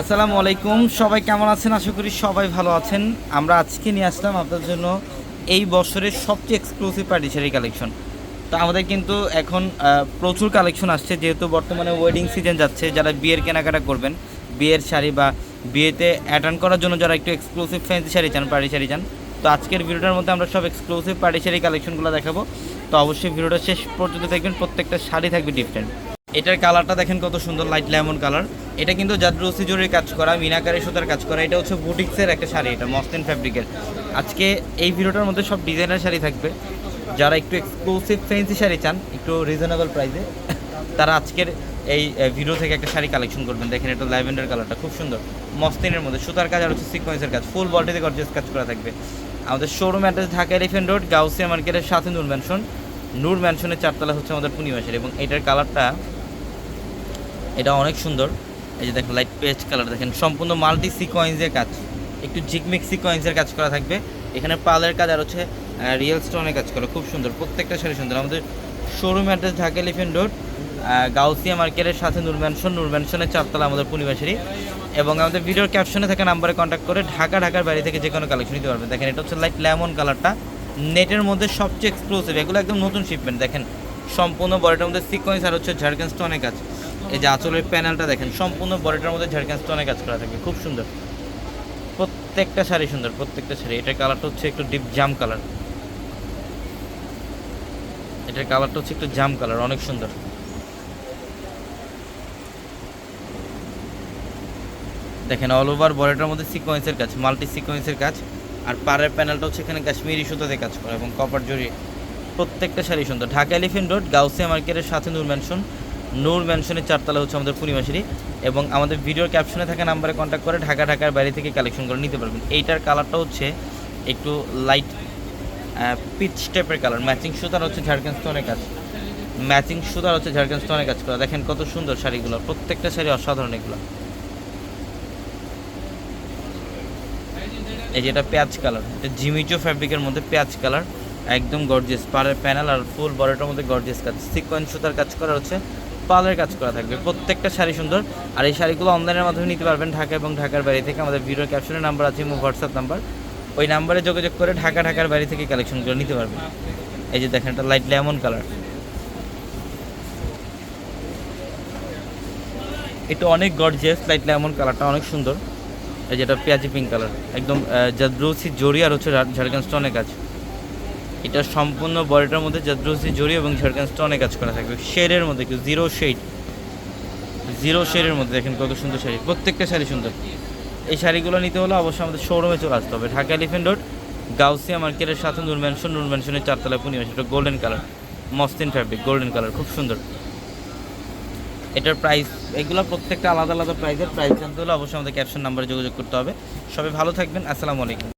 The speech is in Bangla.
আসসালামু আলাইকুম। সবাই কেমন আছেন? আশা করি সবাই ভালো আছেন। আমরা আজকে নিয়ে আসলাম আপনাদের জন্য এই বছরের সবচেয়ে এক্সক্লুসিভ পার্টি শাড়ি কালেকশন তো আমাদের কিন্তু এখন প্রচুর কালেকশন আসছে। যেহেতু বর্তমানে ওয়েডিং সিজন যাচ্ছে, যারা বিয়ের কেনাকাটা করবেন, বিয়ের শাড়ি বা বিয়েতে অ্যাটেন্ড করার জন্য যারা একটু এক্সক্লুসিভ ফ্যান্সি শাড়ি চান পার্টি শাড়ি চান, তো আজকের ভিডিওটার মধ্যে আমরা সব এক্সক্লুসিভ পার্টি শাড়ি কালেকশনগুলো দেখাবো। তো অবশ্যই ভিডিওটা শেষ পর্যন্ত দেখবেন, প্রত্যেকটা শাড়ি থাকবে ডিফারেন্ট এটার কালারটা দেখেন কত সুন্দর লাইট লেমন কালার এটা কিন্তু জাদ্রুসি জরির কাজ করা মিনাকারি সুতার কাজ করা, এটা হচ্ছে বুটিক্সের একটা শাড়ি, এটা মসলিন ফ্যাব্রিকের। আজকে এই ভিডিওটার মধ্যে সব ডিজাইনার শাড়ি থাকবে। যারা একটু এক্সক্লুসিভ ফ্যান্সি শাড়ি চান, একটু রিজনেবল প্রাইসে তারা আজকের এই ভিডিও থেকে একটা শাড়ি কালেকশন করবেন। দেখেন এটা ল্যাভেন্ডার কালারটা খুব সুন্দর। মসলিনের মধ্যে, সুতার কাজ আর হচ্ছে সিকোয়েন্সের কাজ ফুল বডিতে গর্জেস কাজ করা থাকবে। আমাদের showroom address Dhaka elephant road Gausia মার্কেটের সাথে নূর ম্যানশন নূর ম্যানশনের চারতলা হচ্ছে আমাদের পূর্ণিমাসের এবং এটার কালারটা এটা অনেক সুন্দর। এই যে দেখেন লাইট পেস্ট কালার দেখেন, সম্পূর্ণ মাল্টি সিকোয়েন্সের কাজ। একটু ঝিকমিক সিকোয়েন্সের কাজ করা থাকবে। এখানে পালের কাজ আর হচ্ছে রিয়েল স্টোনের কাজ করা, খুব সুন্দর, প্রত্যেকটা শাড়ি সুন্দর। আমাদের showroom address Dhaka elephant road Gausia মার্কেটের সাথে নূর ম্যানশন নূর ম্যানশনের চারতলা আমাদের পূর্ণিমাশারি এবং আমাদের ভিডিওর ক্যাপশনে থাকা নাম্বারে কন্ট্যাক্ট করে ঢাকা, ঢাকার বাইরে থেকে যে কোনো কালেকশন নিতে পারবেন। দেখেন, এটা হচ্ছে লাইট লেমন কালারটা নেটের মধ্যে সবচেয়ে এক্সক্লুসিভ এগুলো একদম নতুন শিপমেন্ট দেখেন। সম্পূর্ণ বডিটার মধ্যে সিকোয়েন্স আর হচ্ছে ঝাড়খান স্টোনের কাজ। এই যে আঁচলের প্যানেলটা দেখেন, সম্পূর্ণ বডিটার মধ্যে ঝাড়খান স্টোনের কাজ করা থাকবে খুব সুন্দর। প্রত্যেকটা শাড়ি সুন্দর, প্রত্যেকটা শাড়ি। এটার কালারটা হচ্ছে একটু ডিপ জাম কালার এটার কালারটা হচ্ছে একটু জাম কালার অনেক সুন্দর। দেখেন অল ওভার বডিটার মধ্যে সিকোয়েন্সের কাজ মাল্টি সিকোয়েন্সের কাজ। আর পাড়ের প্যানেলটা হচ্ছে এখানে কাশ্মীরি সুতাতে কাজ করা এবং কপার জড়িয়ে প্রত্যেকটা শাড়ি সুন্দর। ঢাকা এলিফেন্ট রোড, গাউসিয়া মার্কেটের সাথে নূর ম্যানশন নূর ম্যানশনের চারতলা হচ্ছে আমাদের পূর্ণিমাশারি এবং আমাদের ভিডিওর ক্যাপশনে থাকা নাম্বারে কন্ট্যাক্ট করে ঢাকা, ঢাকার বাইরে থেকে কালেকশন করে নিতে পারবেন। এইটার কালারটা হচ্ছে একটু লাইট পিচ টাইপের কালার ম্যাচিং সুতার হচ্ছে ঝাড়খান স্টোনের কাজ। ম্যাচিং সুতার হচ্ছে ঝাড়খান স্টোনের কাজ করা। দেখেন কত সুন্দর শাড়িগুলো। প্রত্যেকটা শাড়ি অসাধারণ এগুলো। এই যে এটা পেঁয়াজ কালার এটা জিমিচো ফ্যাব্রিকের মধ্যে পেঁয়াজ কালার একদম গর্জিয়াস পাড়ের প্যানেল আর ফুল বডিটার মধ্যে গর্জিয়াস কাজ। সিকোয়েন্স সুতার কাজ করা হচ্ছে, পালের কাজ করা থাকবে। প্রত্যেকটা শাড়ি সুন্দর। আর এই শাড়িগুলো অনলাইনের মাধ্যমে নিতে পারবেন ঢাকা এবং ঢাকার বাইরে থেকে। আমাদের ভিডিও ক্যাপশনের নাম্বার আছে এবং হোয়াটসঅ্যাপ নাম্বার ওই নাম্বারে যোগাযোগ করে ঢাকা, ঢাকার বাইরে থেকে কালেকশনগুলো নিতে পারবেন। এই যে দেখেন এটা লাইট লেমন কালার এটা অনেক গর্জিয়াস লাইট লেমন কালারটা অনেক সুন্দর। এই যেটা পেঁয়াজি পিঙ্ক কালার একদম জাদ্রুসি জরি আর হচ্ছে ঝাড়খান স্টোনের কাজ। এটা সম্পূর্ণ বডিটার মধ্যে জাদ্রুসি জরি এবং ঝাড়খান স্টোনের কাজ করা থাকবে। শেডের মধ্যে একটু জিরো শেড জিরো শেডের মধ্যে দেখেন কত সুন্দর শাড়ি, প্রত্যেকটা শাড়ি সুন্দর। এই শাড়িগুলো নিতে হলে অবশ্যই আমাদের শোরুমে চলে আসতে হবে। ঢাকা এলিফেন্ট রোড গাউসিয়া মার্কেটের সাথে নূর ম্যানশন নূর ম্যানশনের চারতলা পূর্ণিমা, সেটা গোল্ডেন কালার মস্তিন ফ্যাব্রিক গোল্ডেন কালার খুব সুন্দর। এটার প্রাইস এগুলো প্রত্যেকটা আলাদা আলাদা প্রাইসের প্রাইস জানতে হলে অবশ্যই আমাদের ক্যাপশন নাম্বারে যোগাযোগ করতে হবে। সবাই ভালো থাকবেন, আসসালামু আলাইকুম।